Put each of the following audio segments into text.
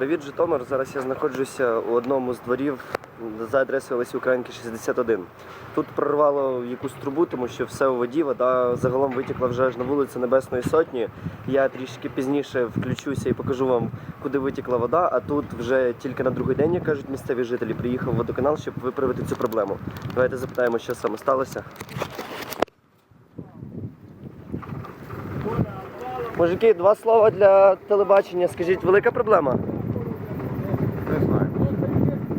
Привіт, Житомир. Зараз я знаходжуся у одному з дворів за адресою Лесі Українки 61. Тут прорвало якусь трубу, тому що все у воді, вода загалом витікла вже аж на вулицю Небесної Сотні. Я трішки пізніше включуся і покажу вам, куди витікла вода. А тут вже тільки на другий день, як кажуть місцеві жителі, приїхав водоканал, щоб виправити цю проблему. Давайте запитаємо, що саме сталося. Мужики, два слова для телебачення. Скажіть, велика проблема? Не знаю.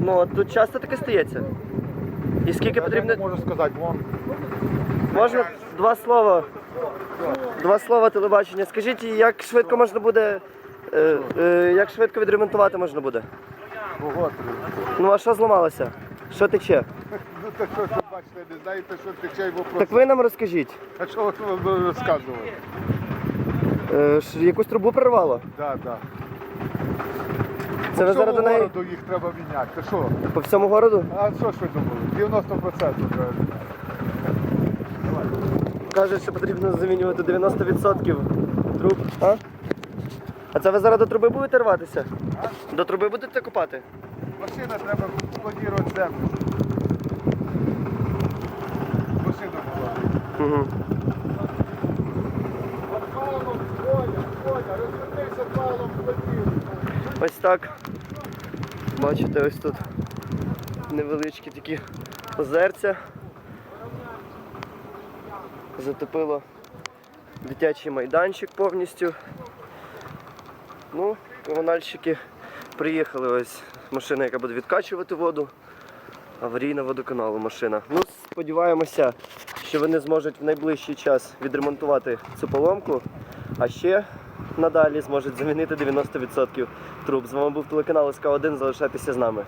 Ну, от тут часто таке стається. І скільки Я потрібно. можу сказати, вон. Можна два слова. Два слова телебачення. Скажіть, як швидко можна буде. е, е, як швидко відремонтувати можна буде? Ну а що зламалося? Що тече? Ну так що ж бачите, не знаєте, що тече й вопрос. Так ви нам розкажіть. А що ви вам розказувати? Е, ш- якусь трубу прорвало? Да, да. Це ви зараз до неї городу їх треба міняти. Ти що? по всьому городу? А що ж ви думали? 90% треба міняти. Кажуть, що потрібно замінювати 90% труб. А? А це ви зараз до труби будете рватися? До труби будете копати? Машина треба планувати землю. Машина була. Угу. Палом, Коля, Коля, розвернися палом плотів. Ось так. Бачите, ось тут невеличкі такі озерця. Затопило дитячий майданчик повністю. Ну, комунальщики приїхали ось машина, яка буде відкачувати воду. Аварійна водоканалу машина. Ну, сподіваємося, що вони зможуть в найближчий час відремонтувати цю поломку, а ще надалі зможуть замінити 90% труб. З вами був телеканал СК1. Залишайтеся з нами.